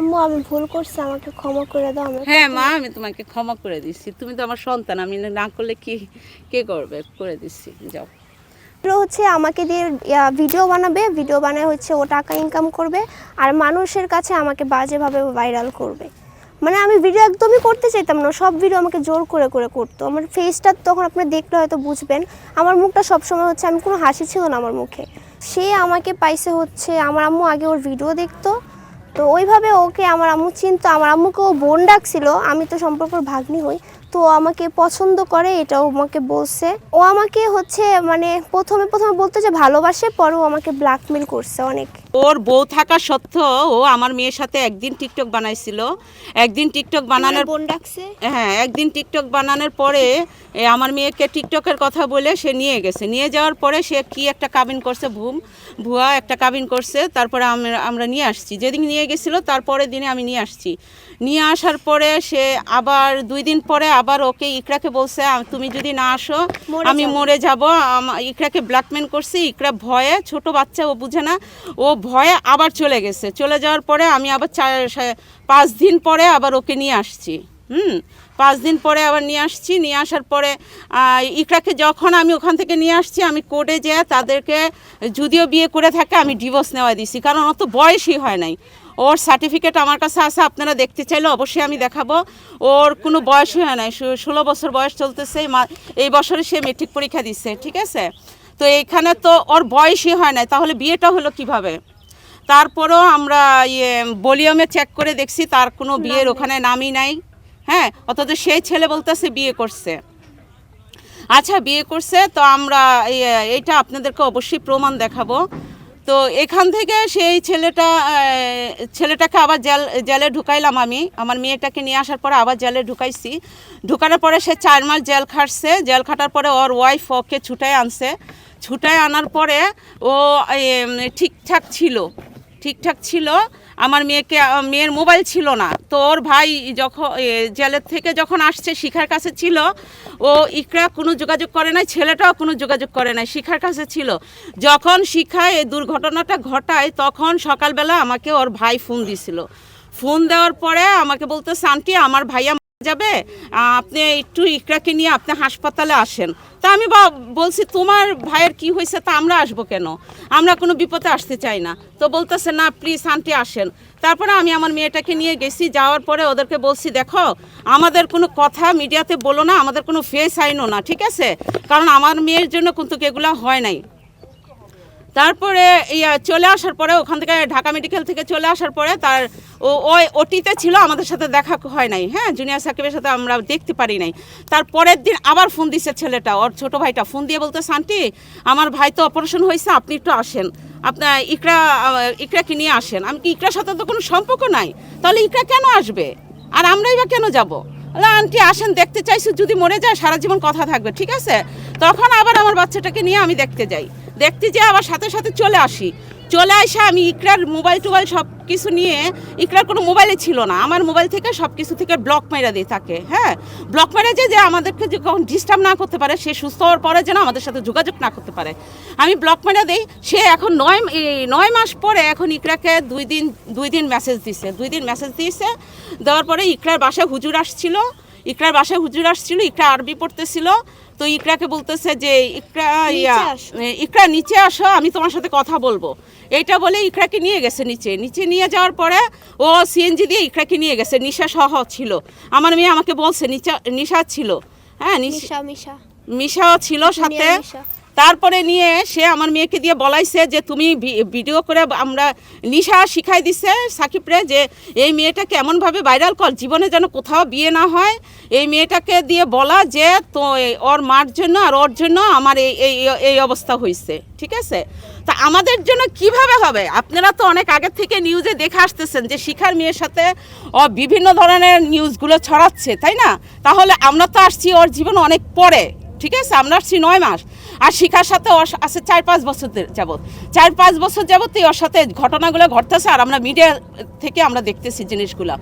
আম্মু আমি ভুল করছি আমাকে ক্ষমা করে দাও আমি হ্যাঁ মা আমি তোমাকে ক্ষমা করে দিচ্ছি তুমি তো আমার সন্তান আমি না করলে কি কে করবে? করে দিচ্ছি যাও। হচ্ছে আমাকে দিয়ে ভিডিও বানাবে। ভিডিও বানায় হচ্ছে ও টাকা ইনকাম করবে আর মানুষের কাছে আমাকে বাজেভাবে ভাইরাল করবে। মানে আমি ভিডিও একদমই করতে চাইতাম না সব ভিডিও আমাকে জোর করে করে করতো। আমার ফেসটা তখন আপনি দেখলে হয়তো বুঝবেন আমার মুখটা সবসময় হচ্ছে আমি কোনো হাসি ছিল না আমার মুখে। সে আমাকে পাইছে হচ্ছে আমার আম্মু আগে ওর ভিডিও দেখতো তো ওইভাবে ওকে আমার আম্মু চিনতো, আমার আম্মুকে ও বোন ডাকছিল, আমি তো সম্পর্কের ভাগ্নি হই। তো আমাকে পছন্দ করে, এটা আমাকে বলছে। ও আমাকে হচ্ছে মানে প্রথমে প্রথমে বলতো যে ভালোবাসে পরও আমাকে ব্ল্যাকমেল করছে অনেক। ওর বউ থাকা সত্ত্বেও ও আমার মেয়ের সাথে একদিন টিকটক বানাইছিল। একদিন টিকটক বানানোর বোন ডাকছে? হ্যাঁ একদিন টিকটক বানানোর পরে আমার মেয়েকে টিকটকের কথা বলে সে নিয়ে গেছে। নিয়ে যাওয়ার পরে সে কি একটা কাবিন করছে ভুম ভুয়া একটা কাবিন করছে তারপরে আমরা আমরা নিয়ে আসছি। যেদিন নিয়ে গেছিল তারপরের দিনে আমি নিয়ে আসছি। নিয়ে আসার পরে সে আবার দুই দিন পরে আবার ওকে ইকরাকে বলছে তুমি যদি না আসো আমি। মরে যাব। ইকরাকে ব্ল্যাকমেল করছি। ইকরা ভয়ে ছোট বাচ্চা ও বুঝে না। ও ভয়ে আবার চলে গেছে। চলে যাওয়ার পরে আমি আবার চার পাঁচ দিন পরে আবার ওকে নিয়ে আসছি। হুম? পাঁচ দিন পরে আবার নিয়ে আসছি। নিয়ে আসার পরে ইকরাকে যখন আমি ওখান থেকে নিয়ে আসছি আমি কোর্টে যেয়ে তাদেরকে যদিও বিয়ে করে থাকে আমি ডিভোর্স নেওয়া দিছি। কারণ অত বয়সই হয় নাই। ওর সার্টিফিকেট আমার কাছে আছে আপনারা দেখতে চাইলে অবশ্যই আমি দেখাবো। ওর কোনো বয়সই হয় নাই ষোলো বছর বয়স চলতেছে এই বছরে সে মেট্রিক পরীক্ষা দিচ্ছে ঠিক আছে? তো এইখানে তো ওর বয়সই হয় নাই তাহলে বিয়েটা হলো কীভাবে? তারপরও আমরা ইয়ে ভলিউমে চেক করে দেখছি তার কোনো বিয়ের ওখানে নামই নাই। হ্যাঁ অথচ সেই ছেলে বলতেছে বিয়ে করছে। আচ্ছা বিয়ে করছে তো আমরা এই- এইটা আপনাদেরকে অবশ্যই প্রমাণ দেখাবো। তো এখান থেকে সেই ছেলেটা ছেলেটাকে আবার জেল, জেলে ঢুকাইলাম আমি। আমার মেয়েটাকে নিয়ে আসার পরে আবার জেলে ঢুকাইছি। ঢুকানোর পরে সে চার মাস জেল খাটছে। জেল খাটার পরে ওর ওয়াইফ ওকে ছুটায় আনছে। ছুটায় আনার পরে ও ঠিকঠাক ছিল। ঠিকঠাক ছিল। আমার মেয়েকে মেয়ের মোবাইল ছিল না। তো ওর ভাই যখন জেলের থেকে যখন আসছে, শিখার কাছে ছিল, ও ইকরা কোনো যোগাযোগ করে নাই, ছেলেটাও কোনো যোগাযোগ করে নাই, শিখার কাছে ছিল। যখন শিখায়, এই দুর্ঘটনাটা ঘটায়, তখন সকালবেলা আমাকে ওর ভাই ফোন দিছিল। ফোন দেওয়ার পরে আমাকে বলতে শান্তি আমার ভাইয়া যাবে আপনি একটু ইকরাকে নিয়ে আপনি হাসপাতালে আসেন। তা আমি বা- বলছি, তোমার ভাইয়ের কি হয়েছে তা আমরা আসব কেন? আমরা কোনো বিপদে আসতে চাই না। তো বলতেছে, না প্লিজ আন্টি আসেন। তারপরে আমি আমার মেয়েটাকে নিয়ে গেছি, যাওয়ার পরে ওদেরকে বলছি, দেখো, আমাদের কোনো কথা মিডিয়াতে বলো না, আমাদের কোনো ফেস আইনও না, ঠিক আছে? কারণ আমার মেয়ের জন্য কিন্তু এগুলো হয় নাই। তারপরে ইয়া চলে আসার পরে ওখান থেকে ঢাকা মেডিকেল থেকে চলে আসার পরে তার ও ওই ওটিতে ছিল, আমাদের সাথে দেখা হয় নাই। হ্যাঁ জুনিয়র সাকিবের সাথে আমরা দেখতে পারি নাই। তার পরের দিন আবার ফোন দিছে ছেলেটা, ওর ছোট ভাইটা। ফোন দিয়ে বলতে শান্তি আমার ভাই তো অপারেশন হয়েছে আপনি একটু আসেন। আপনার ইকরা, ইকরাকে নিয়ে আসেন। আমি কি, ইকরার সাথে তো কোনো সম্পর্ক নাই? তাহলে ইকরা কেন আসবে? আর আমরাই বা কেন যাব? আন্টি, আসেন, দেখতে চাইছি যদি মরে যায়, সারা জীবন কথা থাকবে, ঠিক আছে? তখন আবার আমার বাচ্চাটাকে নিয়ে আমি দেখতে যাই। দেখতে যেয়ে আবার সাথে সাথে চলে আসি। চলে আসে আমি ইকরার মোবাইল টোবাইল সব কিছু নিয়ে ইকরার কোনো মোবাইলে ছিল না। আমার মোবাইল থেকে সব কিছু থেকে ব্লক মেরা দিয়ে থাকে হ্যাঁ? ব্লক মেরা যে যে আমাদেরকে যে কখন ডিস্টার্ব না করতে পারে, সে সুস্থ হওয়ার পরে যেন আমাদের সাথে যোগাযোগ না করতে পারে। আমি ব্লক মেরা দিই, সে এখন নয় নয় মাস পরে এখন ইকরাকে দুই দিন দুই দিন মেসেজ দিছে। দুই দিন মেসেজ দিয়েছে দেওয়ার পরে ইকরার বাসায় হুজুর আসছিল। ইকরার বাসায় হুজুর আসছিল ইকরা আরবি পড়তেছিল তো ইকরাকে বলতেছে যে ইকরা ইয়া ইকরা নিচে আসো আমি তোমার সাথে কথা বলব। এটা বলে ইকরাকে নিয়ে গেছে নিচে। নিচে নিয়ে যাওয়ার পরে ও সিএনজি দিয়ে ইকরাকে নিয়ে গেছে। নিশা সহ ছিল। আমার মেয়ে আমাকে বলছে নিচা নিশা ছিল। হ্যাঁ নিশা মিশা মিশা। মিশাও ছিল সাথে। তারপরে নিয়ে সে আমার মেয়েকে দিয়ে বলাইছে যে তুমি ভিডিও করে আমরা নিশা শিখাই দিছে সাকিবরে যে এই মেয়েটাকে এমনভাবে ভাইরাল কর, জীবনে যেন কোথাও বিয়ে না হয়। এই মেয়েটাকে দিয়ে বলা যে তো ওর মার জন্য আর ওর জন্য আমার এই এই এই অবস্থা হয়েছে ঠিক আছে? তা আমাদের জন্য কীভাবে হবে? আপনারা তো অনেক আগের থেকে নিউজে দেখে আসতেছেন যে শিখার মেয়ের সাথে ও বিভিন্ন ধরনের নিউজগুলো ছড়াচ্ছে, তাই না? তাহলে আমরা তো আসছি ওর জীবন অনেক পরে। ঠিক আছে? আমরা আসছি নয় মাস। আর শিখার সাথে আছে চার পাঁচ বছর যাবৎ। চার পাঁচ বছর যাবত ওর সাথে ঘটনাগুলো ঘটতেছে আর আমরা মিডিয়া থেকে আমরা দেখতেছি জিনিসগুলো।